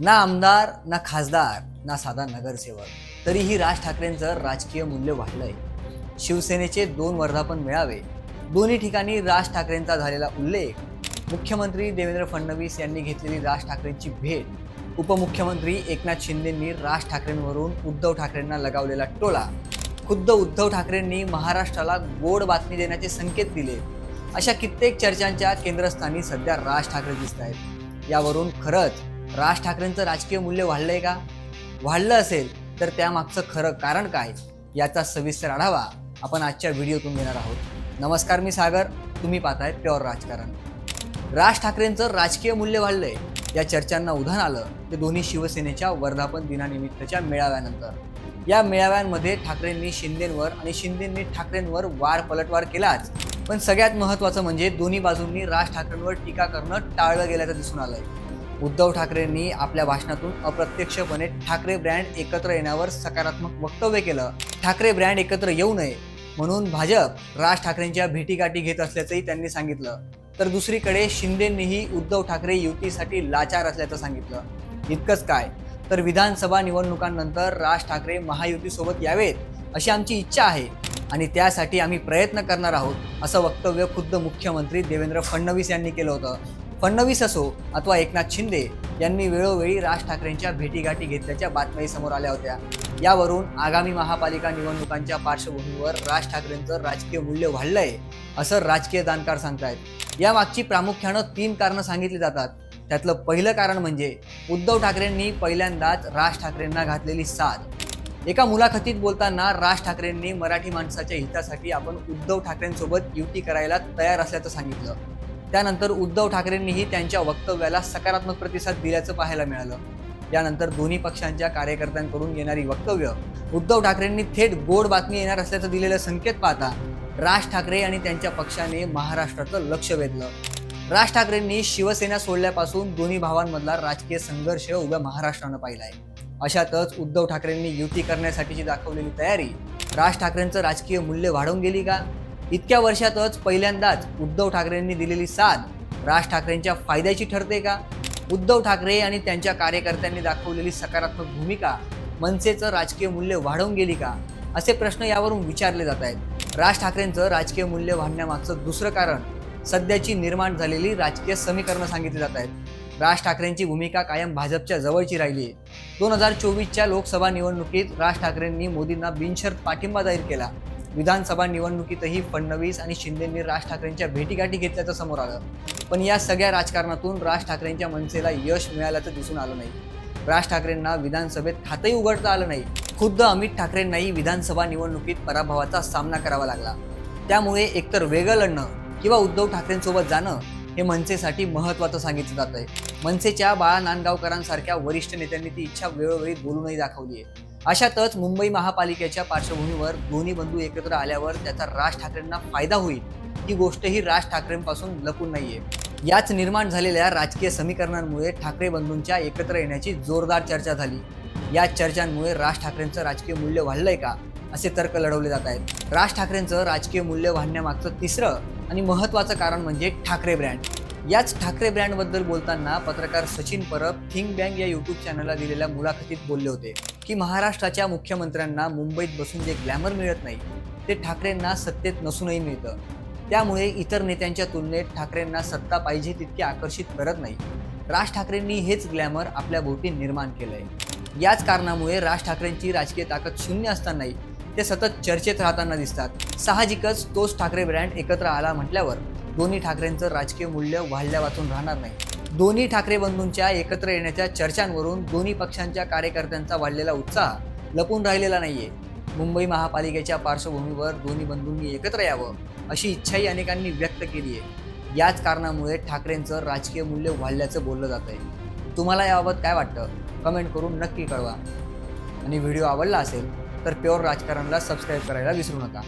ना आमदार ना खासदार ना साधा नगरसेवक. तरीही राज ठाकरेंचं राजकीय मूल्य वाढलंय. शिवसेनेचे दोन वर्धापन मिळावे. दोन्ही ठिकाणी राज ठाकरेंचा झालेला उल्लेख. मुख्यमंत्री देवेंद्र फडणवीस यांनी घेतलेली राज ठाकरेंची भेट. उपमुख्यमंत्री एकनाथ शिंदेंनी राज ठाकरेंवरून उद्धव ठाकरेंना लगावलेला टोला. खुद्द उद्धव ठाकरेंनी महाराष्ट्राला गोड बातमी देण्याचे संकेत दिले. अशा कित्येक चर्चांच्या केंद्रस्थानी सध्या राज ठाकरे दिसत आहेत यावरून खरंच राज ठाकरेंचं राजकीय मूल्य वाढलंय का? वाढलं असेल तर त्यामागचं खरं कारण काय? याचा सविस्तर आढावा आपण आजच्या व्हिडिओतून घेणार आहोत. नमस्कार मी सागर. तुम्ही पाहताय प्युअर राजकारण. राज ठाकरेंचं राजकीय मूल्य वाढलंय. या चर्चांना उधाण आलं ते दोन्ही शिवसेनेच्या वर्धापन दिनानिमित्तच्या मेळाव्यानंतर. या मेळाव्यांमध्ये ठाकरेंनी शिंदेंवर आणि शिंदेंनी ठाकरेंवर वार पलटवार केलाच. पण सगळ्यात महत्त्वाचं म्हणजे दोन्ही बाजूंनी राज ठाकरेंवर टीका करणं टाळलं गेल्याचं दिसून आलंय. उद्धव ठाकरेंनी आपल्या भाषणातून अप्रत्यक्षपणे ठाकरे ब्रँड एकत्र येण्यावर सकारात्मक वक्तव्य केलं. ठाकरे ब्रँड एकत्र येऊ नये म्हणून भाजप राज ठाकरेंच्या भेटीगाठी घेत असल्याचंही त्यांनी सांगितलं. तर दुसरीकडे शिंदेंनीही उद्धव ठाकरे युतीसाठी लाचार असल्याचं सांगितलं. इतकंच काय? तर विधानसभा निवडणुकांनंतर राज ठाकरे महायुतीसोबत यावेत अशी आमची इच्छा आहे आणि त्यासाठी आम्ही प्रयत्न करणार आहोत असं वक्तव्य खुद्द मुख्यमंत्री देवेंद्र फडणवीस यांनी केलं होतं. फडणवीस असो अथवा एकनाथ शिंदे यांनी वेळोवेळी राज ठाकरेंच्या भेटीगाठी घेतल्याच्या बातम्याही समोर आल्या होत्या. यावरून आगामी महापालिका निवडणुकांच्या पार्श्वभूमीवर राज ठाकरेंचं राजकीय मूल्य वाढलंय असं राजकीय जाणकार सांगतायत. यामागची प्रामुख्यानं तीन कारणं सांगितली जातात. त्यातलं पहिलं कारण म्हणजे उद्धव ठाकरेंनी पहिल्यांदाच राज ठाकरेंना घातलेली साथ. एका मुलाखतीत बोलताना राज ठाकरेंनी मराठी माणसाच्या हितासाठी आपण उद्धव ठाकरेंसोबत युती करायला तयार असल्याचं सांगितलं. त्यानंतर उद्धव ठाकरेंनीही त्यांच्या वक्तव्याला सकारात्मक प्रतिसाद दिल्याचं पाहायला मिळालं. यानंतर दोन्ही पक्षांच्या कार्यकर्त्यांकडून येणारी वक्तव्य उद्धव ठाकरेंनी थेट गोड बातमी येणार असल्याचं दिलेलं संकेत पाहता राज ठाकरे आणि त्यांच्या पक्षाने महाराष्ट्राचं लक्ष वेधलं. राज ठाकरेंनी शिवसेना सोडल्यापासून दोन्ही भावांमधला राजकीय संघर्ष उभ्या महाराष्ट्रानं पाहिलाय. अशातच उद्धव ठाकरेंनी युती करण्यासाठीची दाखवलेली तयारी राज ठाकरेंचं राजकीय मूल्य वाढवून गेली का? इतक्या वर्षातच पहिल्यांदाच उद्धव ठाकरेंनी दिलेली साथ राज ठाकरेंच्या फायद्याची ठरते का? उद्धव ठाकरे आणि त्यांच्या कार्यकर्त्यांनी दाखवलेली सकारात्मक भूमिका मनसेचं राजकीय मूल्य वाढवून गेली का? असे प्रश्न यावरून विचारले जात आहेत. राज ठाकरेंचं राजकीय मूल्य वाढण्यामागचं दुसरं कारण सध्याची निर्माण झालेली राजकीय समीकरणं सांगितली जात आहेत. राज ठाकरेंची भूमिका कायम भाजपच्या जवळची राहिली आहे दोन हजार चोवीसच्या लोकसभा निवडणुकीत राज ठाकरेंनी मोदींना बिनशर्त पाठिंबा जाहीर केला. विधानसभा निवडणुकीतही फडणवीस आणि शिंदेंनी राज ठाकरेंच्या भेटीगाठी घेतल्याचं समोर आलं. पण या सगळ्या राजकारणातून राज ठाकरेंच्या मनसेला यश मिळाल्याचं दिसून आलं नाही. राज ठाकरेंना विधानसभेत खातंही उघडता आलं नाही. खुद्द अमित ठाकरेंनाही विधानसभा निवडणुकीत पराभवाचा सामना करावा लागला. त्यामुळे एकतर वेगळं लढणं किंवा उद्धव ठाकरेंसोबत जाणं हे मनसेसाठी महत्त्वाचं सांगितलं जात आहे मनसेच्या बाळा नांदगावकरांसारख्या वरिष्ठ नेत्यांनी ती इच्छा वेळोवेळी बोलूनही दाखवली आहे अशातच मुंबई महापालिकेच्या पार्श्वभूमीवर दोन्ही बंधू एकत्र आल्यावर त्याचा राज ठाकरेंना फायदा होईल. ही गोष्टही राज ठाकरेंपासून लपून नाहीये. याच निर्माण झालेल्या राजकीय समीकरणांमुळे ठाकरे बंधूंच्या एकत्र येण्याची जोरदार चर्चा झाली. या चर्चांमुळे राज ठाकरेंचं राजकीय मूल्य वाढलंय का? असे तर्क लढवले जात आहेत. राज ठाकरेंचं राजकीय मूल्य वाढण्यामागचं तिसरं आणि महत्त्वाचं कारण म्हणजे ठाकरे ब्रँड. याच ठाकरे ब्रँडबद्दल बोलताना पत्रकार सचिन परब थिंक बँक या यूट्यूब चॅनलला दिलेल्या मुलाखतीत बोलले होते. की महाराष्ट्राच्या मुख्यमंत्र्यांना मुंबईत बसून जे ग्लॅमर मिळत नाही ते ठाकरेंना सत्तेत नसूनही मिळतं. त्यामुळे इतर नेत्यांच्या तुलनेत ठाकरेंना सत्ता पाहिजे तितकी आकर्षित करत नाही. राज ठाकरेंनी हेच ग्लॅमर आपल्या भोवती निर्माण केलंय. याच कारणामुळे राज ठाकरेंची राजकीय ताकद शून्य असतानाही ते सतत चर्चेत राहताना दिसतात. साहजिकच तोच ठाकरे ब्रँड एकत्र आला म्हटल्यावर दोन्ही ठाकरेंचं राजकीय मूल्य वाढल्या वाचून राहणार नाही. दोन्ही ठाकरे बंधूंच्या एकत्र येण्याच्या चर्चांवरून दोन्ही पक्षांच्या कार्यकर्त्यांचा वाढलेला उत्साह लपून राहिलेला नाहीये. मुंबई महापालिकेच्या पार्श्वभूमीवर दोन्ही बंधूंनी एकत्र यावं अशी इच्छाही अनेकांनी व्यक्त केली आहे. याच कारणामुळे ठाकरेंचं राजकीय मूल्य वाढल्याचं बोललं जात आहे. तुम्हाला याबाबत काय वाटतं? कमेंट करून नक्की कळवा. आणि व्हिडिओ आवडला असेल तर प्युअर राजकारणला सबस्क्राईब करायला विसरू नका.